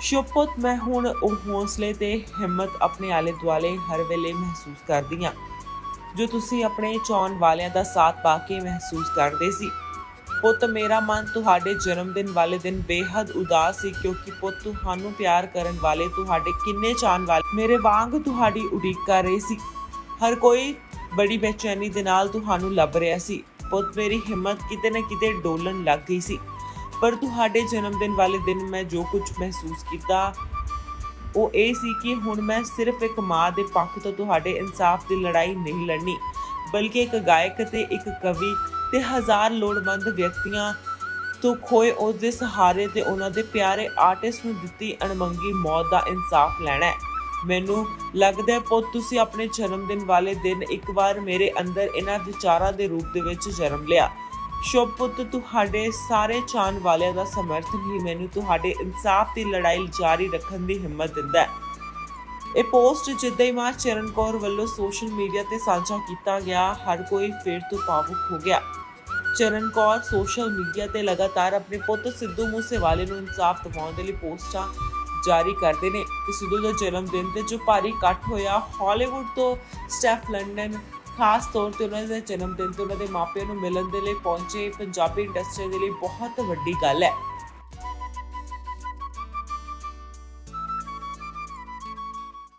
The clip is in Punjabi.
ਸ਼ੁਭਪੁੱਤ, ਮੈਂ ਹੁਣ ਉਹ ਹੌਸਲੇ ਤੇ ਹਿੰਮਤ ਆਪਣੇ ਆਲੇ ਦੁਆਲੇ ਹਰ ਵੇਲੇ ਮਹਿਸੂਸ ਕਰਦੀ ਹਾਂ, ਜੋ ਤੁਸੀਂ ਆਪਣੇ ਚਾਹਣ ਵਾਲਿਆਂ ਦਾ ਸਾਥ ਪਾ ਕੇ ਮਹਿਸੂਸ ਕਰਦੇ ਸੀ। ਪੁੱਤ, ਮੇਰਾ ਮਨ ਤੁਹਾਡੇ ਜਨਮ ਦਿਨ ਵਾਲੇ ਦਿਨ ਬੇਹੱਦ ਉਦਾਸ ਸੀ, ਕਿਉਂਕਿ ਪੁੱਤ, ਤੁਹਾਨੂੰ ਪਿਆਰ ਕਰਨ ਵਾਲੇ ਤੁਹਾਡੇ ਕਿੰਨੇ ਚਾਹਣ ਵਾਲੇ, ਮੇਰੇ ਵਾਂਗ ਤੁਹਾਡੀ ਉਡੀਕ ਕਰ ਰਹੇ ਸੀ। ਹਰ ਕੋਈ ਬੜੀ ਬੇਚੈਨੀ ਦੇ ਨਾਲ ਤੁਹਾਨੂੰ ਲੱਭ ਰਿਹਾ ਸੀ। ਪੁੱਤ, ਮੇਰੀ ਹਿੰਮਤ ਕਿਤੇ ਨਾ ਕਿਤੇ ਡੋਲਣ ਲੱਗ ਗਈ ਸੀ। ਪਰ ਤੁਹਾਡੇ ਜਨਮ ਦਿਨ ਵਾਲੇ ਦਿਨ ਮੈਂ ਜੋ ਕੁਝ ਮਹਿਸੂਸ ਕੀਤਾ, ਉਹ ਇਹ ਸੀ ਕਿ ਹੁਣ ਮੈਂ ਸਿਰਫ ਇੱਕ ਮਾਂ ਦੇ ਪੱਖ ਤੋਂ ਤੁਹਾਡੇ ਇਨਸਾਫ ਦੀ ਲੜਾਈ ਨਹੀਂ ਲੜਨੀ, ਬਲਕਿ ਇੱਕ ਗਾਇਕ ਤੇ ਇੱਕ ਕਵੀ ਤੇ ਹਜ਼ਾਰ ਲੋੜਵੰਦ ਵਿਅਕਤੀਆਂ ਤੋਂ ਖੋਏ ਉਸ ਦੇ ਸਹਾਰੇ ਤੇ ਉਹਨਾਂ ਦੇ ਪਿਆਰੇ ਆਰਟਿਸਟ ਨੂੰ ਦਿੱਤੀ ਅਣਮੰਗੀ ਮੌਤ ਦਾ ਇਨਸਾਫ ਲੈਣਾ ਹੈ। ਮੈਨੂੰ ਲੱਗਦਾ ਹੈ, ਪੁੱਤ, ਤੁਸੀਂ ਆਪਣੇ ਜਨਮ ਦਿਨ ਵਾਲੇ ਦਿਨ ਇੱਕ ਵਾਰ ਮੇਰੇ ਅੰਦਰ ਇਹਨਾਂ ਵਿਚਾਰਾਂ ਦੇ ਰੂਪ ਦੇ ਵਿੱਚ ਜਨਮ ਲਿਆ। ਸ਼ੁਭ ਪੁੱਤ, ਤੁਹਾਡੇ ਸਾਰੇ ਚਾਹਣ ਵਾਲਿਆਂ ਦਾ ਸਮਰਥਨ ਹੀ ਮੈਨੂੰ ਤੁਹਾਡੇ ਇਨਸਾਫ ਦੀ ਲੜਾਈ ਜਾਰੀ ਰੱਖਣ ਦੀ ਹਿੰਮਤ ਦਿੰਦਾ ਹੈ। ਇਹ ਪੋਸਟ ਜਿੱਦਾਂ ਹੀ ਮਾਂ ਚਰਨ ਕੌਰ ਵੱਲੋਂ ਸੋਸ਼ਲ ਮੀਡੀਆ ਤੇ ਸਾਂਝਾ ਕੀਤਾ ਗਿਆ, ਹਰ ਕੋਈ ਫਿਰ ਤੋਂ ਭਾਵੁਕ ਹੋ ਗਿਆ। ਚਰਨ ਕੌਰ ਸੋਸ਼ਲ ਮੀਡੀਆ ਤੇ ਲਗਾਤਾਰ ਆਪਣੇ ਪੁੱਤ ਸਿੱਧੂ ਮੂਸੇਵਾਲੇ ਨੂੰ ਇਨਸਾਫ ਦਿਵਾਉਣ ਦੇ ਲਈ ਪੋਸਟਾਂ ਜਾਰੀ ਕਰਦੇ ਨੇ। ਤੇ ਸਿੱਧੂ ਦਾ ਜਨਮ ਦਿਨ ਤੇ ਜੋ ਭਾਰੀ ਇਕੱਠ ਹੋਇਆ, ਹਾਲੀਵੁੱਡ ਤੋਂ ਸਟੈਫ ਲੰਡਨ ਖਾਸ ਤੌਰ ਤੇ ਉਹਨਾਂ ਦੇ ਜਨਮ ਦਿਨ ਤੇ ਉਹਨਾਂ ਦੇ ਮਾਪਿਆਂ ਨੂੰ ਮਿਲਣ ਦੇ ਲਈ ਪਹੁੰਚੇ ਪੰਜਾਬੀ ਇੰਡਸਟਰੀ ਦੇ ਲਈ ਬਹੁਤ ਵੱਡੀ ਗੱਲ ਹੈ।